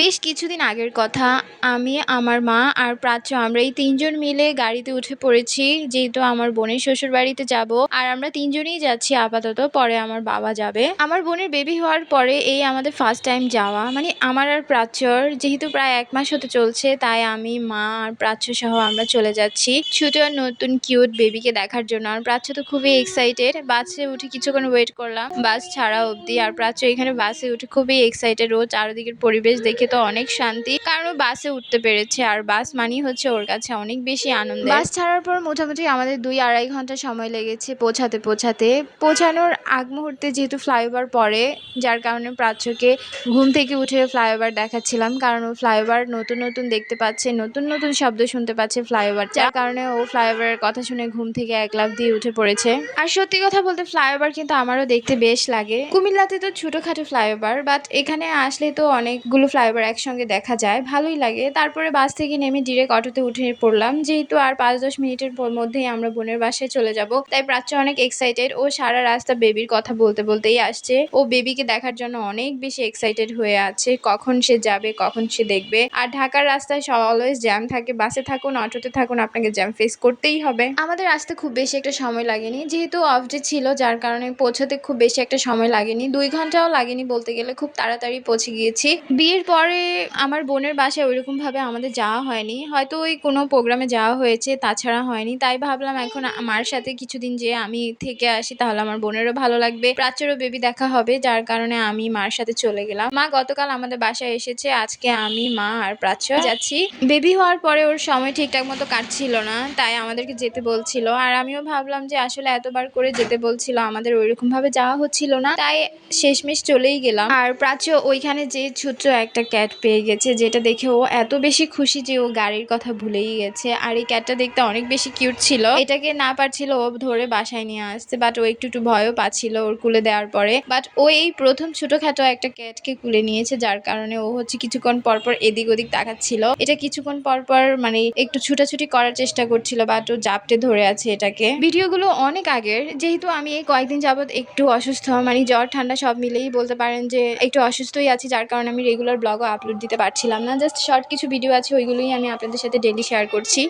বেশ কিছুদিন আগের কথা। আমি, আমার মা আর প্রাচ্য আমরা এই তিনজন মিলে গাড়িতে উঠে পড়েছি। যেহেতু আমার বোনের শ্বশুর বাড়িতে যাব আর আমরা তিনজনই যাচ্ছি আপাতত, পরে আমার বাবা যাবে। আমার বোনের বেবি হওয়ার পরে এই আমাদের ফার্স্ট টাইম যাওয়া। মানে আমার আর প্রাচ্যর যেহেতু প্রায় এক মাস হতে চলছে, তাই আমি, মা আর প্রাচ্য সহ আমরা চলে যাচ্ছি ছোট আর নতুন কিউট বেবিকে দেখার জন্য। আর প্রাচ্য তো খুবই এক্সাইটেড বাসে উঠে কিছুক্ষণ ওয়েট করলাম। বাস ছাড়া অবধি। আর প্রাচ্য এখানে বাসে উঠে খুবই এক্সাইটেড ও চারিদিকের পরিবেশ দেখে তো অনেক শান্তি। কারণ বাসে উঠতে পেরেছে, আর বাস মানেই হচ্ছে ওর কাছে অনেক বেশি আনন্দ বাস ছাড়ার পর মোটামুটি আমাদের দুই আড়াই ঘণ্টা সময় লেগেছে পৌঁছাতে পৌঁছাতে। পৌঁছানোর আগ মুহূর্তে যেহেতু ফ্লাইওভার পরে যার কারণে প্রাচ্যকে ঘুম থেকে উঠে ফ্লাইওভার দেখাচ্ছিলাম। কারণ ও ফ্লাইওভার নতুন নতুন দেখতে পাচ্ছে, নতুন নতুন শব্দ শুনতে পাচ্ছে ফ্লাইওভার যার কারণে ও ফ্লাইওভারের কথা শুনে ঘুম থেকে এক লাফ দিয়ে উঠে পড়েছে। আর সত্যি কথা বলতে ফ্লাইওভার কিন্তু আমারও দেখতে বেশ লাগে। কুমিল্লাতে তো ছোটখাটো ফ্লাইওভার বাট এখানে আসলে তো অনেকগুলো ফ্লাইওভার একসঙ্গে দেখা যায়, ভালোই লাগে। তারপরে বাস থেকে নেমে ডিরেক্ট অটোতে উঠে পড়লাম। যেহেতু আর পাঁচ দশ মিনিটের মধ্যেই আমরা বোনের বাসায় চলে যাব, তাই প্রাচ্য অনেক এক্সাইটেড ও সারা রাস্তা বেবির কথা বলতে বলতেই আসছে। ও বেবিকে দেখার জন্য অনেক বেশি এক্সাইটেড হয়ে আছে। কখন সে যাবে, কখন সে দেখবে। আর ঢাকার রাস্তায় অলওয়েজ জ্যাম থাকে। বাসে থাকুন, অটোতে থাকুন, আপনাকে জ্যাম ফেস করতেই হবে। আমাদের আসতে খুব বেশি একটা সময় লাগেনি। যেহেতু অফ ডে ছিল, যার কারণে পৌঁছাতে খুব বেশি একটা সময় লাগেনি। দুই ঘন্টাও লাগেনি বলতে গেলে। খুব তাড়াতাড়ি পৌঁছে গিয়েছি। বিয়ের পরে আমার বোনের বাসায় ওইরকম ভাবে আমাদের যাওয়া হয়নি। হয়তো ওই কোনো প্রোগ্রামে যাওয়া হয়েছে, তাছাড়া হয়নি। তাই ভাবলাম এখন আমার সাথে কিছুদিন যে আমি থেকে আসি, তাহলে আমার বোনেরও ভালো লাগবে। প্রাচ্যেরও বেবি দেখা হবে, যার কারণে আমি মার সাথে চলে গেলাম। মা গতকাল আমাদের বাসায় এসেছে, আজকে আমি, মা আর প্রাচ্য যাচ্ছি। বেবি হওয়ার পরে ওর সময় ঠিকঠাক মতো কাটছিল না, তাই আমাদেরকে যেতে বলছিল। আর আমিও ভাবলাম যে আসলে এতবার করে যেতে বলছিল, আমাদের ওইরকম ভাবে যাওয়া হচ্ছিল না। তাই শেষমেশ চলেই গেলাম। আর প্রাচ্য ওইখানে যে ছোট্ট একটা ক্যাট পেয়ে গেছে, যেটা দেখে ও এত বেশি খুশি যে ও গাড়ির কথা ভুলেই গেছে। আর এই ক্যাটটা দেখতে অনেক বেশি কিউট ছিল। এটাকে না পারছিল ও ধরে বাসায় নিয়ে আসতে বাট ও একটু একটু ভয়ও পাচ্ছিল ওর কুলে দেওয়ার পরে। বাট ও এই প্রথম ছোটখাটো একটা ক্যাটকে কুলে নিয়েছে, যার কারণে ও হচ্ছে কিছুক্ষণ পর পর এদিক ওদিক তাকাচ্ছিল। এটা কিছুক্ষণ পর পর মানে একটু ছুটাছুটি করার চেষ্টা করছিল বাট ও জাপটে ধরে আছে এটাকে। ভিডিওগুলো অনেক আগের, যেহেতু আমি এই কয়েকদিন যাবত একটু অসুস্থ মানে জ্বর, ঠান্ডা সব মিলেই বলতে পারেন যে একটু অসুস্থই আছি, যার কারণে আমি রেগুলার ব্লগও আপলোড দিতে পারছিলাম না। জাস্ট শর্ট কিছু ভিডিও আছে, ওইগুলোই আমি আপনাদের সাথে ডেলি শেয়ার করছি।